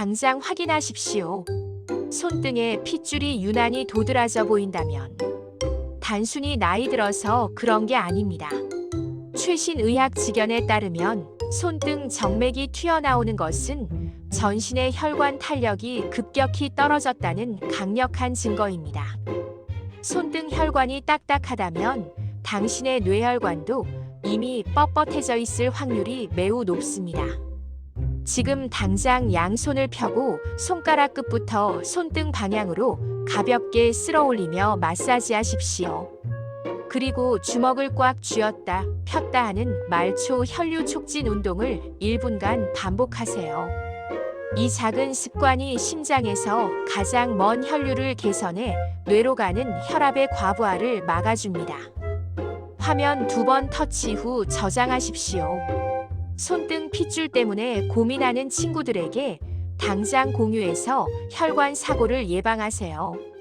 당장 확인하십시오. 손등에 핏줄이 유난히 도드라져 보인다면 단순히 나이 들어서 그런 게 아닙니다. 최신 의학 지견에 따르면 손등 정맥이 튀어나오는 것은 전신의 혈관 탄력이 급격히 떨어졌다는 강력한 증거입니다. 손등 혈관이 딱딱하다면 당신의 뇌혈관도 이미 뻣뻣해져 있을 확률이 매우 높습니다. 지금 당장 양손을 펴고 손가락 끝부터 손등 방향으로 가볍게 쓸어 올리며 마사지 하십시오. 그리고 주먹을 꽉 쥐었다 폈다 하는 말초 혈류 촉진 운동을 1분간 반복하세요. 이 작은 습관이 심장에서 가장 먼 혈류를 개선해 뇌로 가는 혈압의 과부하를 막아줍니다. 화면 두 번 터치 후 저장하십시오. 손등 핏줄 때문에 고민하는 친구들에게 당장 공유해서 혈관 사고를 예방하세요.